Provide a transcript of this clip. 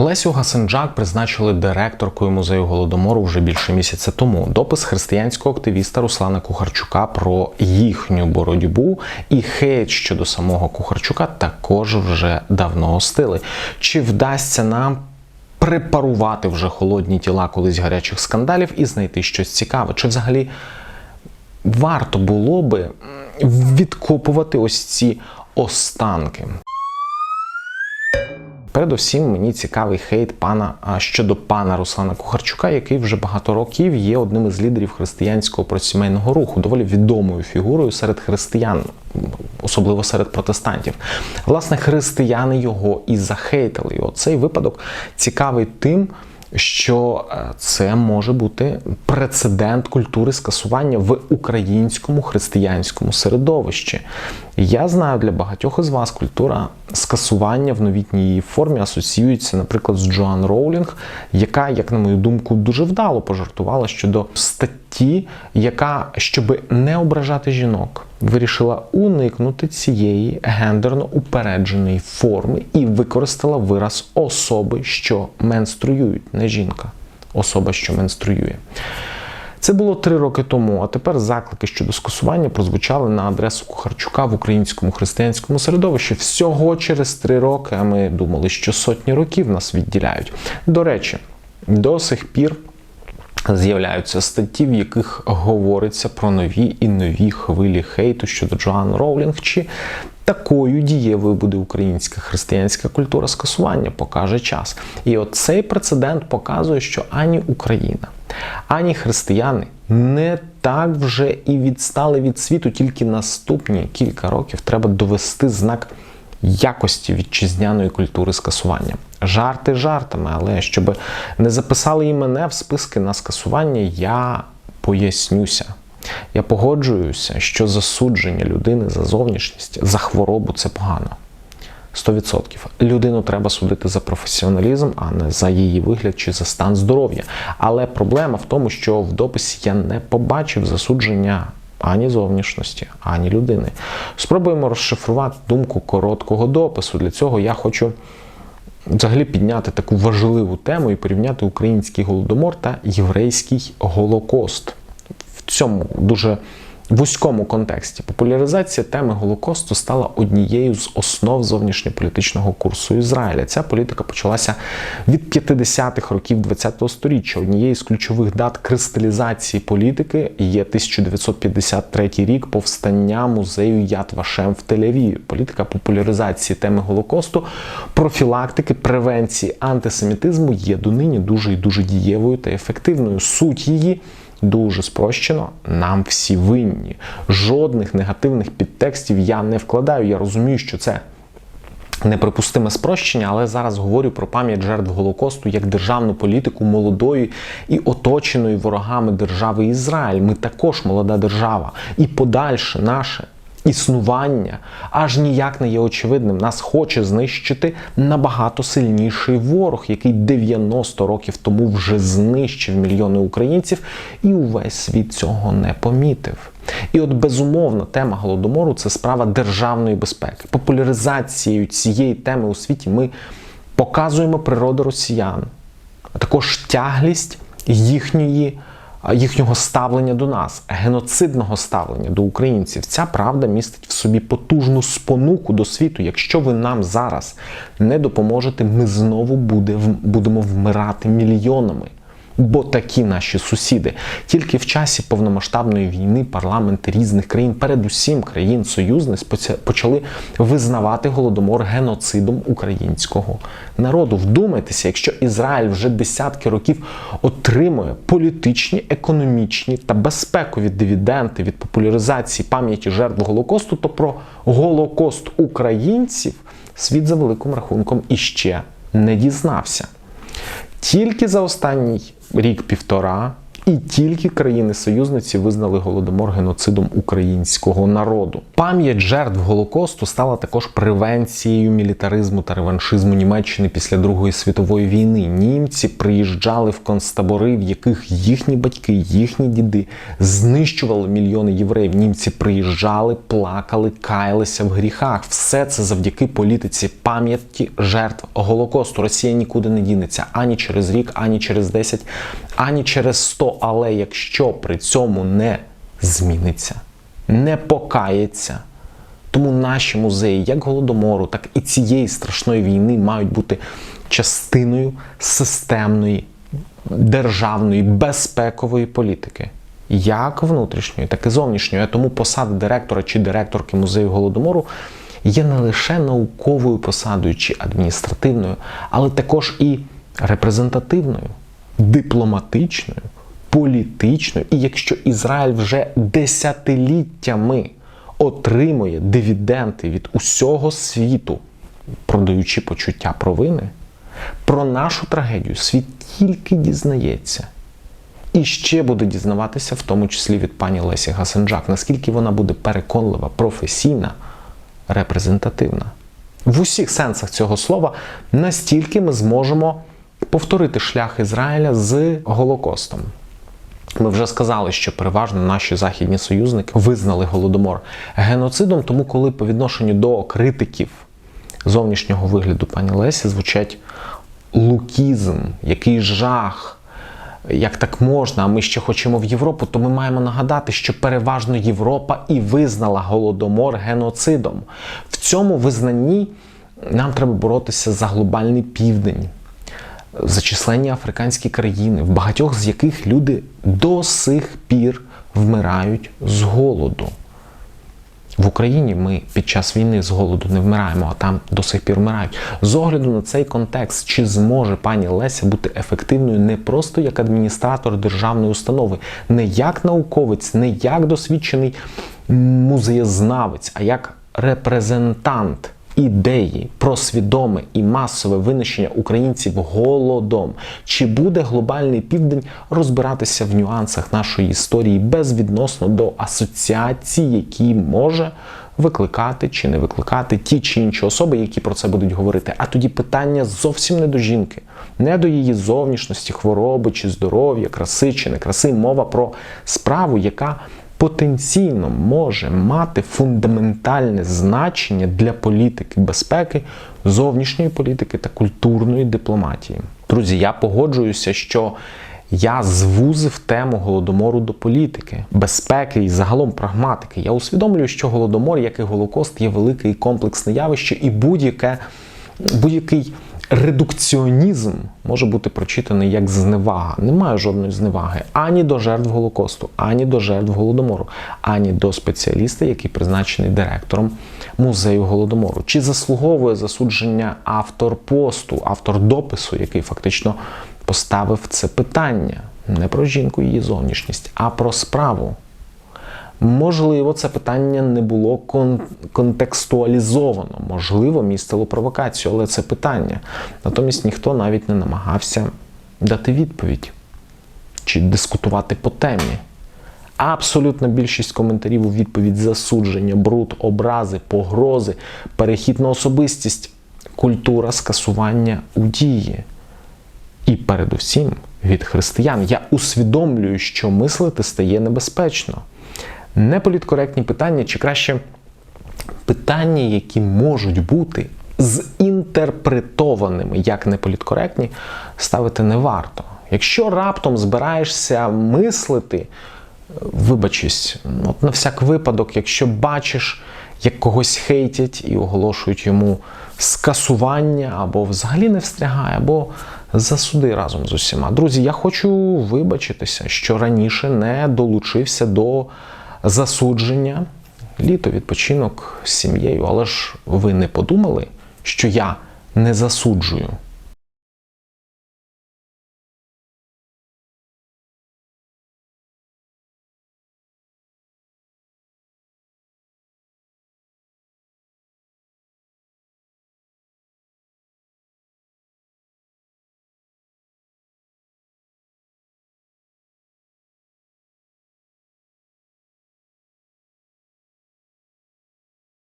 Лесю Гасенджак призначили директоркою музею голодомору вже більше місяця тому. Допис християнського активіста Руслана Кухарчука про їхню боротьбу і хейт щодо самого Кухарчука також вже давно остили. Чи вдасться нам? Препарувати вже холодні тіла колись гарячих скандалів і знайти щось цікаве, чи взагалі варто було би відкопувати ось ці останки. Передусім, мені цікавий хейт пана щодо пана Руслана Кухарчука, який вже багато років є одним із лідерів християнського просімейного руху, доволі відомою фігурою серед християн, особливо серед протестантів. Власне, християни його і захейтили. І оцей випадок цікавий тим. Що е, це може бути прецедент культури скасування в українському християнському середовищі. Я знаю, для багатьох із вас культура скасування в новітній її формі асоціюється, наприклад, з Джоан Роулінг, яка, як на мою думку, дуже вдало пожартувала щодо статті, яка, щоб не ображати жінок, вирішила уникнути цієї гендерно упередженої форми і використала вираз особи, що менструюють, не жінка, особа, що менструює. Це було три роки тому, а тепер заклики щодо скасування прозвучали на адресу Кухарчука в українському християнському середовищі всього через три роки. А ми думали, що сотні років нас відділяють. До речі, до сих пір. З'являються статті, в яких говориться про нові і нові хвилі хейту щодо Джоан Роулінг. Чи такою дієвою буде українська християнська культура скасування, покаже час. І от цей прецедент показує, що ані Україна, ані християни не так вже і відстали від світу, тільки наступні кілька років треба довести знак якості вітчизняної культури скасування. Жарти жартами, але щоб не записали і мене в списки на скасування, я пояснюся. Я погоджуюся, що засудження людини за зовнішність, за хворобу це погано. 100%. Людину треба судити за професіоналізм, а не за її вигляд чи за стан здоров'я. Але проблема в тому, що в дописі я не побачив засудження ані зовнішності, ані людини. Спробуємо розшифрувати думку короткого допису. Для цього я хочу взагалі підняти таку важливу тему і порівняти український голодомор та єврейський голокост. В цьому дуже вузькому контексті популяризація теми Голокосту стала однією з основ зовнішньополітичного курсу Ізраїля. Ця політика почалася від 50-х років ХХ століття. Однією з ключових дат кристалізації політики є 1953 рік повстання музею Яд Вашем в Тель-Авіві. Політика популяризації теми Голокосту, профілактики, превенції антисемітизму є донині дуже і дуже дієвою та ефективною. Суть її. Дуже спрощено, нам всі винні. Жодних негативних підтекстів я не вкладаю. Я розумію, що це неприпустиме спрощення, але зараз говорю про пам'ять жертв Голокосту як державну політику молодої і оточеної ворогами держави Ізраїль. Ми також молода держава. І подальше наше. Існування аж ніяк не є очевидним. Нас хоче знищити набагато сильніший ворог, який 90 років тому вже знищив мільйони українців, і увесь світ цього не помітив. І от безумовно тема голодомору це справа державної безпеки. Популяризацією цієї теми у світі ми показуємо природу росіян, а також тяглість їхньої їхнього ставлення до нас, геноцидного ставлення до українців. Ця правда містить в собі потужну спонуку до світу. Якщо ви нам зараз не допоможете, ми знову буде, будемо вмирати мільйонами. Бо такі наші сусіди. Тільки в часі повномасштабної війни парламенти різних країн, передусім країн-союзниць, почали визнавати голодомор геноцидом українського народу. Вдумайтеся, якщо Ізраїль вже десятки років отримує політичні, економічні та безпекові дивіденти від популяризації пам'яті жертв Голокосту, то про Голокост українців світ за великим рахунком іще не дізнався. Тільки за останній рік-півтора І тільки країни-союзниці визнали голодомор геноцидом українського народу. Пам'ять жертв голокосту стала також превенцією мілітаризму та реваншизму Німеччини після Другої світової війни. Німці приїжджали в концтабори, в яких їхні батьки, їхні діди знищували мільйони євреїв. Німці приїжджали, плакали, каялися в гріхах. Все це завдяки політиці пам'яті жертв голокосту. Росія нікуди не дінеться ані через рік, ані через 10, ані через 100. Але якщо при цьому не зміниться, не покається. Тому наші музеї, як голодомору, так і цієї страшної війни, мають бути частиною системної державної безпекової політики, як внутрішньої, так і зовнішньої. Тому посада директора чи директорки музею голодомору є не лише науковою посадою чи адміністративною, але також і репрезентативною, дипломатичною, політичною. І якщо Ізраїль вже десятиліттями отримує дивіденти від усього світу, продаючи почуття провини, про нашу трагедію світ тільки дізнається. І ще буде дізнаватися, в тому числі від пані Лесі Гасенджак, наскільки вона буде переконлива, професійна, репрезентативна. В усіх сенсах цього слова настільки ми зможемо повторити шлях Ізраїля з Голокостом. Ми вже сказали, що переважно наші західні союзники визнали голодомор геноцидом, тому коли по відношенню до критиків зовнішнього вигляду пані Лесі звучать лукізм, який жах, як так можна, а ми ще хочемо в Європу, то ми маємо нагадати, що переважно Європа і визнала голодомор геноцидом. В цьому визнанні нам треба боротися за глобальний південь за численні африканські країни, в багатьох з яких люди до сих пір вмирають з голоду. В Україні ми під час війни з голоду не вмираємо, а там до сих пір вмирають. З огляду на цей контекст, чи зможе пані Леся бути ефективною не просто як адміністратор державної установи, не як науковець, не як досвідчений музеєзнавець, а як репрезентант ідеї про свідоме і масове винищення українців голодом, чи буде глобальний південь розбиратися в нюансах нашої історії безвідносно до асоціацій, які може викликати чи не викликати ті чи інші особи, які про це будуть говорити. А тоді питання зовсім не до жінки, не до її зовнішності, хвороби чи здоров'я, краси чи не краси. Мова про справу, яка потенційно може мати фундаментальне значення для політики безпеки, зовнішньої політики та культурної дипломатії. Друзі, я погоджуюся, що я звузив тему голодомору до політики, безпеки і загалом прагматики. Я усвідомлюю, що голодомор, як і голокост, є велике і комплексне явище, і будь-яке будь-який редукціонізм може бути прочитаний як зневага. Немає жодної зневаги ані до жертв Голокосту, ані до жертв голодомору, ані до спеціаліста, який призначений директором музею голодомору. Чи заслуговує засудження автор посту, автор допису, який фактично поставив це питання не про жінку і її зовнішність, а про справу. Можливо, це питання не було кон- контекстуалізовано, можливо, містило провокацію, але це питання. Натомість ніхто навіть не намагався дати відповідь чи дискутувати по темі. Абсолютна більшість коментарів у відповідь засудження, бруд, образи, погрози, перехід на особистість, культура скасування у дії. І передусім від християн я усвідомлюю, що мислити стає небезпечно неполіткоректні питання, чи краще питання, які можуть бути зінтерпретованими як неполіткоректні, ставити не варто. Якщо раптом збираєшся мислити, вибачись, от на всяк випадок, якщо бачиш, як когось хейтять і оголошують йому скасування, або взагалі не встрягає, або засуди разом з усіма. Друзі, я хочу вибачитися, що раніше не долучився до засудження, літо, відпочинок з сім'єю. Але ж ви не подумали, що я не засуджую